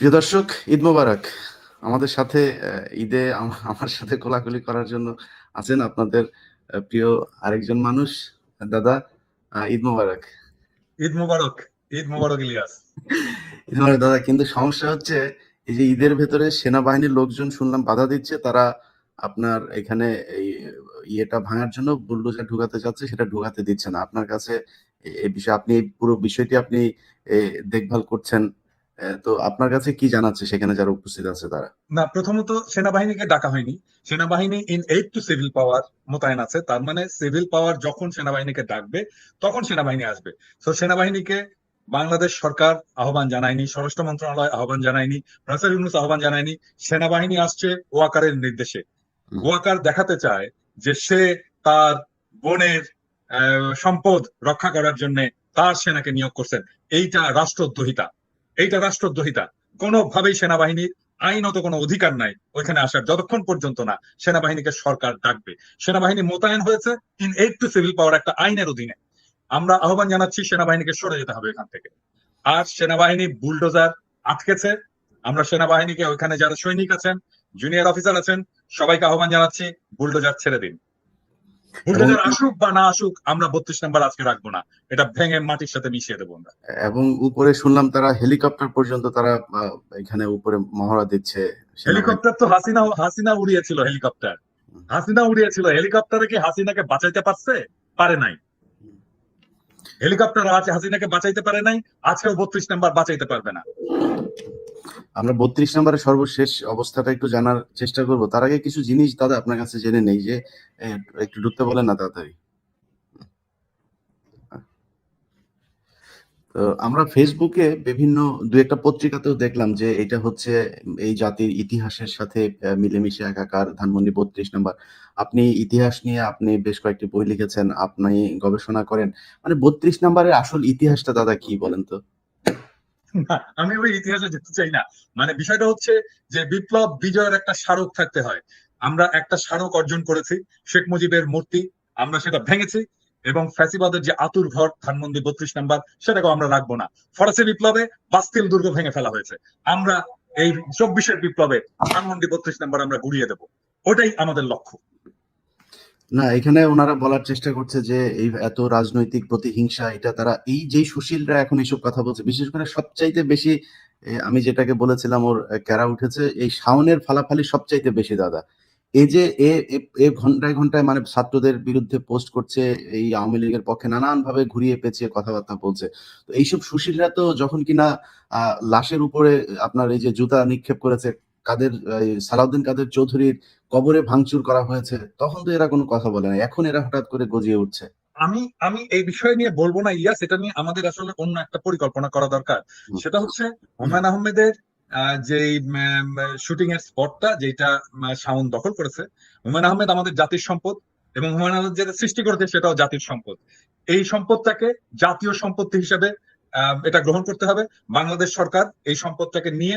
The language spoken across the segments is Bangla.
প্রিয় দর্শক ঈদ মোবারক। আমাদের সাথে ঈদে আমার সাথে কোলাকুলি করার জন্য আছেন আপনাদের প্রিয় আরেকজন মানুষ দাদা ঈদ মোবারক। ঈদ মুবারক ঈদ মুবারক ইলিয়াস। ঈদ মোবারক দাদা কিন্তু সমস্যা হচ্ছে এই যে ঈদের ভেতরে সেনাবাহিনীর লোকজন শুনলাম বাধা দিচ্ছে তারা আপনার এখানে এই ইয়েটা ভাঙার জন্য বুলডোজার ঢুকাতে চাচ্ছে সেটা ঢুকাতে দিচ্ছে না। আপনার কাছে এই বিষয়ে আপনি পুরো বিষয়টি আপনি দেখভাল করছেন তো আপনার কাছে কি জানাচ্ছে সেখানে যারা উপস্থিত আছে তারা? না প্রথমত সেনাবাহিনীকে ডাকা হয়নি। সেনাবাহিনী in aid to civil power মোতায়েন আছে। তার মানে সিভিল পাওয়ার যখন সেনাবাহিনীকে ডাকবে তখন সেনাবাহিনী আসবে। তো সেনাবাহিনীকে বাংলাদেশ সরকার আহ্বান জানায়নি স্বরাষ্ট্র মন্ত্রণালয় আহ্বান জানায়নি প্রফেসর ইউনুস আহ্বান জানায়নি। সেনাবাহিনী আসছে ওয়াকারের নির্দেশে। ওয়াকার দেখাতে চায় যে সে তার বোনের সম্পদ রক্ষা করার জন্য তার সেনাকে নিয়োগ করছেন। এইটা রাষ্ট্রদ্রোহিতা। এইটা রাষ্ট্রদ্রোহিতা। কোনোভাবেই সেনাবাহিনীর আইনত কোনো অধিকার নাই ওইখানে আসার, যতক্ষণ পর্যন্ত না সেনাবাহিনীকে সরকার ডাকবে। সেনাবাহিনী মোতায়েন হয়েছে in aid to civil power একটা আইনের অধীনে। আমরা আহ্বান জানাচ্ছি সেনাবাহিনীকে সরে যেতে হবে এখান থেকে। আর সেনাবাহিনী বুলডোজার আটকেছে। আমরা সেনাবাহিনীকে ওইখানে যারা সৈনিক আছেন জুনিয়র অফিসার আছেন, সবাইকে আহ্বান জানাচ্ছি, বুলডোজার ছেড়ে দিন। বুলডোজার আসুক বা না আসুক আমরা বত্রিশ নাম্বার আজকে রাখব না। এটা ভেঙে মাটির সাথে মিশিয়ে দেবো আমরা। এবং উপরে শুনলাম তারা হেলিকপ্টার পর্যন্ত তারা এখানে উপরে মহড়া দিচ্ছে। হেলিকপ্টার তো হাসিনা হাসিনা উড়িয়েছিল হেলিকপ্টার। হাসিনা উড়িয়েছিল হেলিকপ্টারে কি হাসিনাকে বাঁচাইতে পারছে? পারে নাই। হেলিকপ্টার আছে হাসিনাকে বাঁচাইতে পারে নাই আজকেও বত্রিশ নাম্বার বাঁচাইতে পারবে না। আমরা বত্রিশ নম্বরের সর্বশেষ অবস্থাটা একটু জানার চেষ্টা করব। তার আগে কিছু জিনিস দাদা আপনার কাছে জেনে নেই যে একটু ঢুকতে বলেন না তাড়াতাড়ি। তো আমরা ফেসবুকে বিভিন্ন, দু একটা পত্রিকাতেও দেখলাম যে এটা হচ্ছে এই জাতির ইতিহাসের সাথে মিলেমিশে একাকার ধানমন্ডি বত্রিশ নম্বর। আপনি ইতিহাস নিয়ে আপনি বেশ কয়েকটি বই লিখেছেন, আপনি গবেষণা করেন। মানে বত্রিশ নম্বরের আসল ইতিহাসটা দাদা কি বলেন তো? আমি ওই ইতিহাসে যেতে চাই না। মানে বিষয়টা হচ্ছে যে বিপ্লব বিজয়ের একটা স্মারক থাকতে হয়। আমরা একটা স্মারক অর্জন করেছি, শেখ মুজিবের মূর্তি, আমরা সেটা ভেঙেছি এবং ফ্যাসিবাদের যে আতুর ঘর, ধানমন্ডি বত্রিশ নাম্বার, সেটাকেও আমরা রাখব না। ফরাসি বিপ্লবে বাস্তিল দুর্গ ভেঙে ফেলা হয়েছে। আমরা এই চব্বিশের বিপ্লবে ধানমন্ডি বত্রিশ নাম্বার আমরা গুড়িয়ে দেবো। ওটাই আমাদের লক্ষ্য। না, এখানে ওনারা বলার চেষ্টা করছে যে এই এত রাজনৈতিক প্রতিহিংসা, এটা তারা, এই যে সুশীলরা এখন এইসব কথা বলছে, বিশেষ করে সবচাইতে বেশি আমি যেটাকে বলেছিলাম ওর ক্যারা উঠেছে, এই শাওনের ফালাফালি সবচাইতে বেশি দাদা। এই যে, এ ঘন্টায় ঘন্টায় মানে ছাত্রদের বিরুদ্ধে পোস্ট করছে, এই আওয়ামী লীগের পক্ষে নানান ভাবে ঘুরিয়ে পেঁচিয়ে কথাবার্তা বলছে। তো এইসব সুশীলরা তো যখন কিনা লাশের উপরে আপনার এই যে জুতা নিক্ষেপ করেছে কাদের সালাউদ্দিন কাদের চৌধুরীর কবরে ভাঙচুর করা হয়েছে তখন তো এরা কোনো কথা বলে না এখন এরা হঠাৎ করে গজিয়ে উঠছে। আমি আমি এই বিষয় নিয়ে বলব না ইয়াস এটা নিয়ে আমাদের আসলে অন্য একটা পরিকল্পনা করা দরকার। সেটা হচ্ছে হুমায়ুন আহমেদের যে শুটিং এর স্পটটা যেটা শাওন দখল করেছে হুমায়ুন আহমেদ আমাদের জাতির সম্পদ এবং হুমায়ুন আহমেদ যেটা সৃষ্টি করেছে সেটাও জাতির সম্পদ। এই সম্পদটাকে জাতীয় সম্পত্তি হিসেবে আহ, এটা গ্রহণ করতে হবে। বাংলাদেশ সরকার এই সম্পদটাকে নিয়ে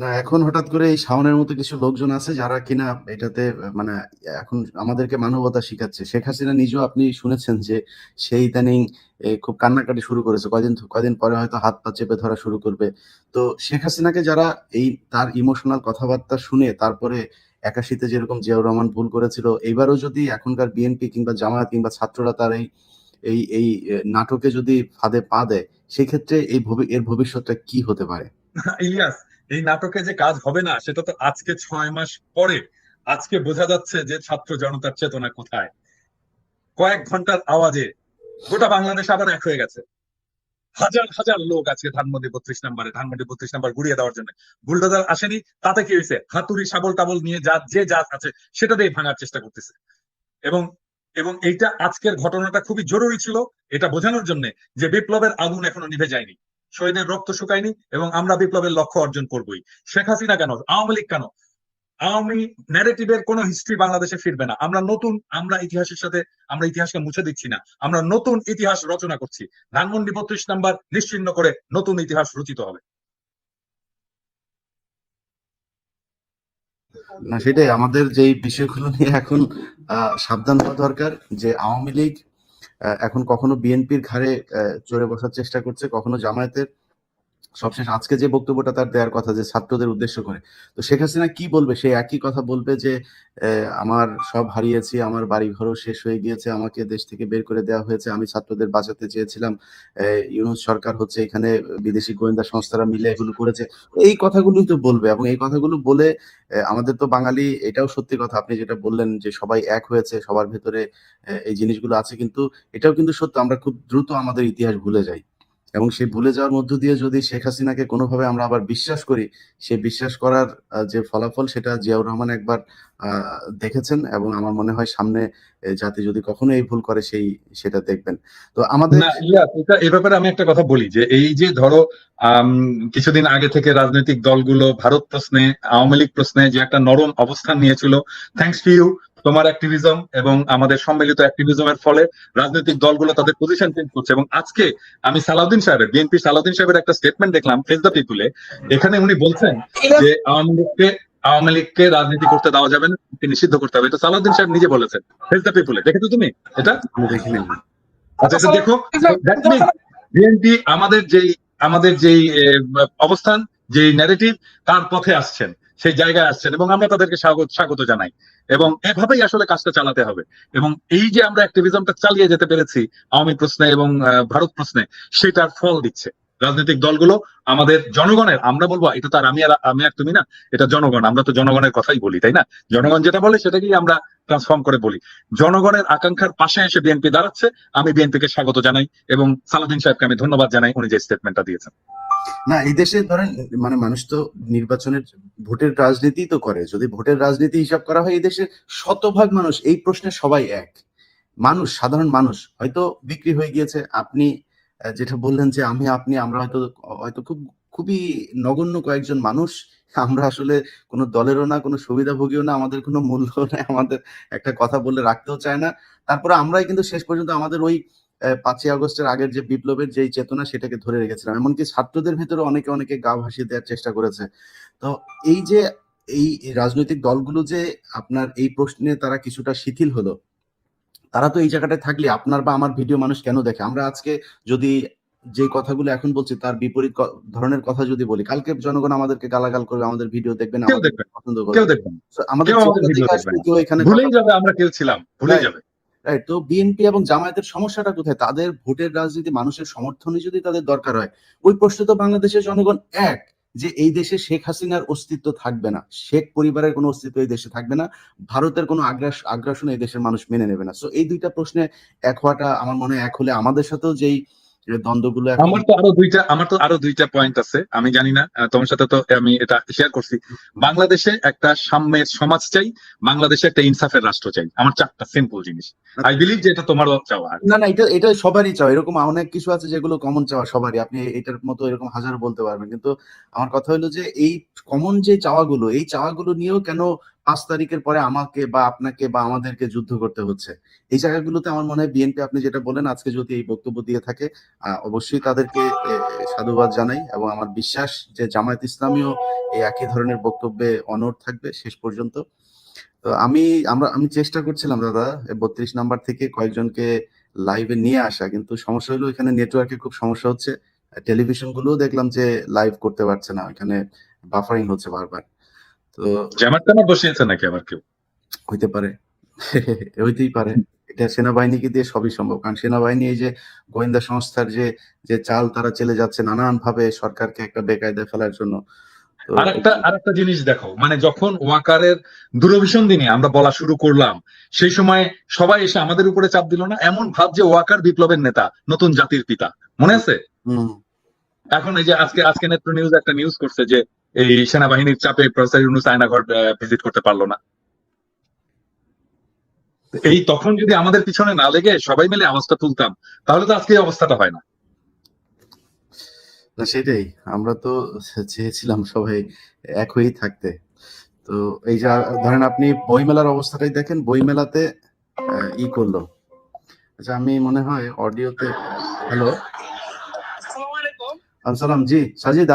না, এখন হঠাৎ করে এই শাওনের মতো কিছু লোকজন আছে যারা কিনা এটাতে মানে এখন আমাদেরকে মানবতা শিখাচ্ছে। শেখ হাসিনা নিজেও আপনি শুনেছেন যে সেই ইদানিং খুব কান্নাকাটি শুরু করেছে। কয়দিন কয়দিন পরে হয়তো হাত পা চেপে ধরা শুরু করবে। তো শেখ হাসিনাকে যারা এই তার ইমোশনাল কথাবার্তা শুনে তারপরে একাশিতে যেরকম জিয়াউর রহমান ভুল করেছিল, এইবারও যদি এখনকার বিএনপি কিংবা জামায়াত কিংবা ছাত্ররা তার এই এই এই নাটকে যদি ফাঁদে পা দেয়, সেক্ষেত্রে এই এর ভবিষ্যৎটা কি হতে পারে? ইলিয়াস এই নাটকে যে কাজ হবে না, সেটা তো আজকে ছয় মাস পরে। আজকে বোঝা যাচ্ছে যে ছাত্র জনতার চেতনা কোথায়। কয়েক ঘণ্টার আওয়াজে গোটা বাংলাদেশ আবার এক হয়ে গেছে। হাজার হাজার লোক আজকে ধানমন্ডি বত্রিশ নাম্বারে, ধানমন্ডি বত্রিশ নাম্বার ঘুরিয়ে দেওয়ার জন্য। বুলডোজার আসেনি, তাতে কি হয়েছে? হাতুড়ি, শাবল টাবল নিয়ে যা, যে যা আছে, সেটা দিয়ে ভাঙার চেষ্টা করতেছে। এবং এবং এইটা আজকের ঘটনাটা খুবই জরুরি ছিল, এটা বোঝানোর জন্য যে বিপ্লবের আগুন এখনও নিভে যায়নি। শহীদের রক্ত শুকায়নি এবং আমরা বিপ্লবের লক্ষ্য অর্জন করবই। শেখ হাসিনা কেন? আওয়ামী লীগ কেন? আওয়ামী ন্যারেটিভের কোনো হিস্ট্রি বাংলাদেশে ফিরবে না। আমরা নতুন, আমরা ইতিহাসের সাথে, আমরা ইতিহাসকে মুছে দিচ্ছি না। আমরা নতুন ইতিহাস রচনা করছি। ধানমন্ডি বত্রিশ নাম্বার নিশ্চিন্ন করে নতুন ইতিহাস রচিত হবে। না, সেটাই। আমাদের যেই বিষয়গুলো নিয়ে এখন সাবধান হওয়া দরকার যে আওয়ামী লীগ এখন কখনো বিএনপির ঘাড়ে চড়ে বসার চেষ্টা করছে কখনো জামায়াতের সবশেষ আজকে যে বক্তব্যটা তার দেওয়ার কথা যে ছাত্রদের উদ্দেশ্য করে। তো শেখ হাসিনা কি বলবে? সে একই কথা বলবে যে আমার সব হারিয়েছি, আমার বাড়ি ঘরও শেষ হয়ে গিয়েছে, আমাকে দেশ থেকে বের করে দেওয়া হয়েছে, আমি ছাত্রদের বাঁচাতে চেয়েছিলাম ইউনুস সরকার হচ্ছে এখানে বিদেশি গোয়েন্দা সংস্থারা মিলে এগুলো করেছে। এই কথাগুলোই তো বলবে এবং এই কথাগুলো বলে আমাদের তো বাঙালি এটাও সত্যি কথা, আপনি যেটা বললেন যে সবাই এক হয়েছে, সবার ভেতরে এই জিনিসগুলো আছে, কিন্তু এটাও কিন্তু সত্য, আমরা খুব দ্রুত আমাদের ইতিহাস ভুলে যাই। এবং সেই ভুলে যাওয়ার মধ্য দিয়ে যদি শেখ হাসিনাকে কোনোভাবে আমরা আবার বিশ্বাস করি, সে বিশ্বাস করার যে ফলাফল সেটা জিয়াউর রহমান একবার দেখেছেন এবং আমার মনে হয় সামনে জাতি যদি কখনো এই ভুল করে সেই, সেটা দেখবেন। তো আমাদের এ ব্যাপারে আমি একটা কথা বলি যে এই যে ধরো কিছুদিন আগে থেকে রাজনৈতিক দলগুলো ভারত প্রশ্নে, আওয়ামী লীগ প্রশ্নে যে একটা নরম অবস্থান নিয়েছিল থ্যাঙ্কস টু ইউ তোমার অ্যাক্টিভিজম এবং আমাদের সম্মিলিত অ্যাক্টিভিজমের ফলে রাজনৈতিক দলগুলো তাদের পজিশন চেঞ্জ করছে। এবং আজকে আমি সালাউদ্দিন সাহেবের বিএনপি সালাউদ্দিন সাহেবের একটা স্টেটমেন্ট দেখলাম ফেস দ্য পিপুলে এখানে উনি বলছেন যে আওয়ামী লীগকে আওয়ামী লীগকে রাজনীতি করতে দেওয়া যাবে না নিষিদ্ধ করতে হবে। এটা সালাউদ্দিন সাহেব নিজে বলেছেন। ফেস দ্য পিপুলে দেখেছ তুমি এটা? আমি দেখি আচ্ছা দেখো বিএনপি আমাদের যেই আমাদের যেই অবস্থান যেই ন্যারেটিভ তার পথে আসছেন। সেই জায়গায় আসছেন এবং আমরা তাদেরকে স্বাগত স্বাগত জানাই। এবং এভাবেই আসলে কাজটা চালাতে হবে। এবং এই যে আমরা অ্যাক্টিভিজমটা চালিয়ে যেতে পেরেছি, আওয়ামী প্রশ্নে এবং ভারত প্রশ্নে, সেটার ফল দিচ্ছে। রাজনৈতিক দলগুলো আমাদের জনগণের, আমরা বলব এটা তো আর আমি আর আমি আর তুমি না, এটা জনগণ, আমরা তো জনগণের কথাই বলি, তাই না? জনগণ যেটা বলে সেটাকেই আমরা ট্রান্সফর্ম করে বলি। জনগণের আকাঙ্ক্ষার পাশে এসে বিএনপি দাঁড়াচ্ছে, আমি বিএনপিকে স্বাগত জানাই এবং সালাদিন সাহেবকে আমি ধন্যবাদ জানাই, উনি যে স্টেটমেন্টটা দিয়েছেন। না, এই দেশে ধরেন মানে মানুষ তো নির্বাচনের, ভোটের রাজনীতি তো করে। যদি ভোটের রাজনীতি হিসাব করা হয়, এই দেশে শতভাগ মানুষ, এই প্রশ্নে সবাই এক। মানুষ, সাধারণ মানুষ, হয়তো বিক্রি হয়ে গিয়েছে, আপনি যেটা বললেন যে আমি, আপনি, আমরা হয়তো হয়তো খুব, খুবই নগণ্য কয়েকজন মানুষ। আমরা আসলে কোনো দলেরও না, কোনো সুবিধাভোগীও না, আমাদের কোনো মূল্য নেই, আমাদের একটা কথা বলে রাখতেও চায় না। তারপরে আমরাই কিন্তু শেষ পর্যন্ত আমাদের ওই পাঁচই আগস্টের আগের যে বিপ্লবের যেই চেতনা, সেটাকে ধরে রেখেছিলাম। এমনকি ছাত্রদের ভেতরে অনেকে অনেকে গা ভাসিয়ে দেওয়ার চেষ্টা করেছে। তো এই যে, এই রাজনৈতিক দলগুলো যে আপনার এই প্রশ্নে তারা কিছুটা শিথিল হলো তারা তো এই জায়গাটায় থাকলে আপনার বা আমার ভিডিও মানুষ কেন দেখে? আমরা আজকে যদি যে কথাগুলো এখন বলছি তার বিপরীত ধরনের কথা যদি বলি কালকে জনগণ আমাদেরকে গালাগাল করবে আমাদের ভিডিও দেখবেন পছন্দ করবে। আমাদের এখানে ভুলেই যাবে আমরা কেউ ছিলাম Right. যাবে। রাইট তো বিএনপি এবং জামায়াতের সমস্যাটা কোথায়? তাদের ভোটের রাজনীতি মানুষের সমর্থনই যদি তাদের দরকার হয় ওই প্রশ্নে তো বাংলাদেশের জনগণ এক। যে এই দেশে শেখ হাসিনার অস্তিত্ব থাকবে না, শেখ পরিবারের কোনো অস্তিত্ব এই দেশে থাকবে না, ভারতের কোনো আগ্রাস আগ্রাসন এই দেশের মানুষ মেনে নেবে না। সো এই দুইটা প্রশ্নে এক হওয়াটা আমার মনে হয় এক হলে আমাদের সাথেও যেই দ্বন্দ্বগুলো আমার তো আরও দুইটা আমার তো আরও দুইটা পয়েন্ট আছে আমি জানি না তোমার সাথে তো আমি এটা শেয়ার করছি। বাংলাদেশে একটা সাম্যের সমাজ চাই বাংলাদেশে একটা ইনসাফের রাষ্ট্র চাই। আমার চারটা সিম্পল জিনিস। আই বিলিভ যে এটা তোমারও চাওয়া না না এটা এটা সবারই চাও এরকম অনেক কিছু আছে যেগুলো কমন চাওয়া সবারই। আপনি এটার মতো এরকম হাজার বলতে পারবেন। কিন্তু আমার কথা হলো যে এই কমন যে চাওয়াগুলো এই চাওয়াগুলো নিয়েও কেন পাঁচ তারিখের পরে আমাকে বা আপনাকে বা আমাদেরকে যুদ্ধ করতে হচ্ছে। এই জায়গাগুলোতে আমার মনে হয় বিএনপি আপনি যেটা বলেন, আজকে যদি এই বক্তব্য দিয়ে থাকে অবশ্যই তাদেরকে সাধুবাদ জানাই এবং আমার বিশ্বাস যে জামায়াত ইসলামীও এই একই ধরনের বক্তব্যে অনড় থাকবে শেষ পর্যন্ত। তো আমি, আমরা, আমি চেষ্টা করছিলাম দাদা বত্রিশ নাম্বার থেকে কয়েকজনকে লাইভে নিয়ে আসা, কিন্তু সমস্যা হলো এখানে নেটওয়ার্কে খুব সমস্যা হচ্ছে। টেলিভিশন গুলোও দেখলাম যে লাইভ করতে পারছে না, এখানে বাফারিং হচ্ছে বারবার। তো জামাত টামাত বসিয়েছে নাকি আবার কেউ? হইতে পারে। হইতেই পারে। এটা সেনাবাহিনীকে দিয়ে সবই সম্ভব। কারণ সেনাবাহিনী এই যে গোয়েন্দা সংস্থার যে যে চাল তারা চলে যাচ্ছে নানান ভাবে সরকারকে একটা বেকায়দায় ফেলার জন্য। তো আর একটা আর একটা জিনিস দেখো। মানে যখন ওয়াকারের দূরভিসন দিনে আমরা বলা শুরু করলাম সেই সময় সবাই এসে আমাদের উপরে চাপ দিল না। এমন ভাব যে ওয়াকার বিপ্লবের নেতা নতুন জাতির পিতা। মনে আছে? হুম। এখন এই যে আজকে আজকে নেত্র নিউজ একটা নিউজ করছে যে এই সেনাবাহিনীর চাপে প্রফেসর ইউনুস ভিজিট করতে পারল না। এই তখন যদি আমাদের পিছনে না লেগে সবাই মিলে আওয়াজটা তুলতাম, তাহলে তো আজকে অবস্থাটা হয় না। না, সেটাই। আমরা তো চেয়েছিলাম সবাই এক হয়েই থাকতে। তো এই যে ধরেন আপনি বইমেলার অবস্থাটাই দেখেন, বইমেলাতে ই করল। আচ্ছা আমি মনে হয় অডিওতে, হ্যালো? আসসালাম জি সাজিদ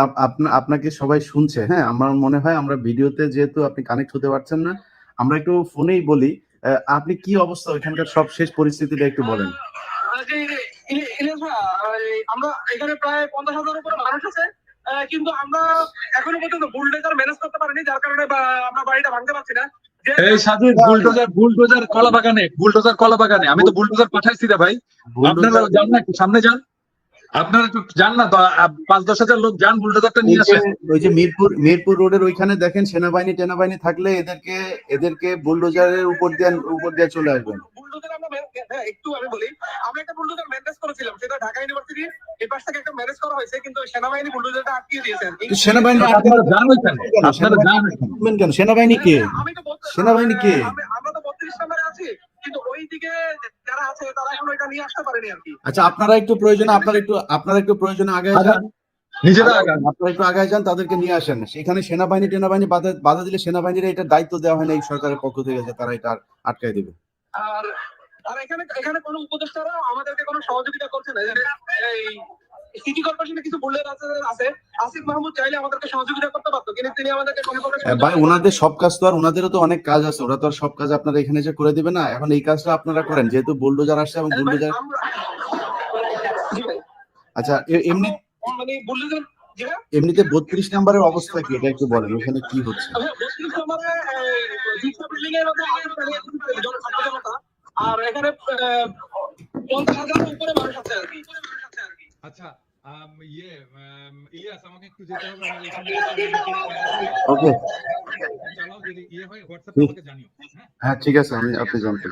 আপনাকে সবাই শুনছে হ্যাঁ আমার মনে হয় আমরা ভিডিওতে যেহেতু আপনি কানেক্ট হতে পারছেন না আমরা একটু ফোনেই বলি আপনি কি অবস্থা ওইখানকার সব শেষ পরিস্থিতিটা একটু বলেন। আমরা এখানে প্রায় পঞ্চাশ হাজারের উপরে মানুষ আছে আহ, কিন্তু আমরা এখনও পর্যন্ত বুলডেজার ম্যানেজ করতে পারিনি যার কারণে আমরা বাড়িটা ভাঙতে পারছি না। যে- এই সাজিদ বুলডোজার বুলডোজার কলা বাগানে বুলডোজার কলা বাগানে আমি তো বুলডোজার পাঠাইছি রে ভাই। আপনারা যান না সামনে যান। আপনারা একটু যান না পাঁচ দশ হাজার লোক যান বুলডোজারটা নিয়ে আসেন। ওই যে মিরপুর মিরপুর রোডের ওইখানে দেখেন সেনাবাহিনী টেনাবাহিনী থাকলে এদেরকে এদেরকে বুলডোজারের উপর দিয়ে উপর দিয়ে চলে আসবেন। বুলডোজার আমরা ম্যান- হ্যাঁ, একটু আমি বলি। আমরা একটা বুলডোজার ম্যানেজ করেছিলাম সেটা ঢাকা ইউনিভার্সিটির এই পাশ থেকে একটা ম্যানেজ করা হয়েছে কিন্তু সেনাবাহিনী বুলডোজারটা আটকিয়ে দিয়েছে। আর কি। তো সেনাবাহিনী আপনারা যান ওইখানে আপনারা যান কেন? সেনাবাহিনী কে? আমি তো সেনাবাহিনী কে? আমরা তো বত্রিশ নম্বরে আছি কিন্তু ওই দিকে আছে তারা এখন এটা নিয়ে আসতে পারেনি আর কি। আচ্ছা আপনারা একটু প্রয়োজনে আপনারা একটু আপনারা একটু প্রয়োজনে আগে আগান। নিজেরা আগান। আপনারা একটু আগে যান তাদেরকে নিয়ে আসেন। সেখানে সেনাবাহিনী টেনাবাহিনী বাধা বাধা দিলে সেনাবাহিনীর এটা দায়িত্ব দেওয়া হয় না এই সরকারের পক্ষ থেকে যে তারা এটা আটকায় দেবে। আর আর এখানে এখানে কোনো উপদেষ্টারা আমাদেরকে কোনো সহযোগিতা করছে না। এই সিটি কর্পোরেশনে কিছু বুলেট আছে আছে। আসিফ মাহমুদ চাইলে আমাদেরকে সহযোগিতা করতে পারতো কিন্তু তিনি আমাদেরকে কোনো প্রকার ভাই ওনাদের সব কাজ তো আর ওনাদেরও তো অনেক কাজ আছে ওরা তো আর সব কাজ আপনারা এখানে যে করে দিবে না এখন এই কাজটা আপনারা করেন যেহেতু বুলডোজার আসছে এবং বুলডোজার আচ্ছা এমনি মানে জি এমনিতে বত্রিশ নাম্বারের অবস্থা কি? এটা একটু বলেন ওখানে কি হচ্ছে? জনতা। আর এখানে পঞ্চাশ হাজারের উপরে মানুষ আছে আর কি। আচ্ছা আম, ইয়ে ইলিয়াস আমাকে একটু যেতে হবে ওকে। ইয়ে হয় হোয়াটসঅ্যাপে আমাকে জানিও হ্যাঁ? হ্যাঁ ঠিক আছে আমি আপনি জানতে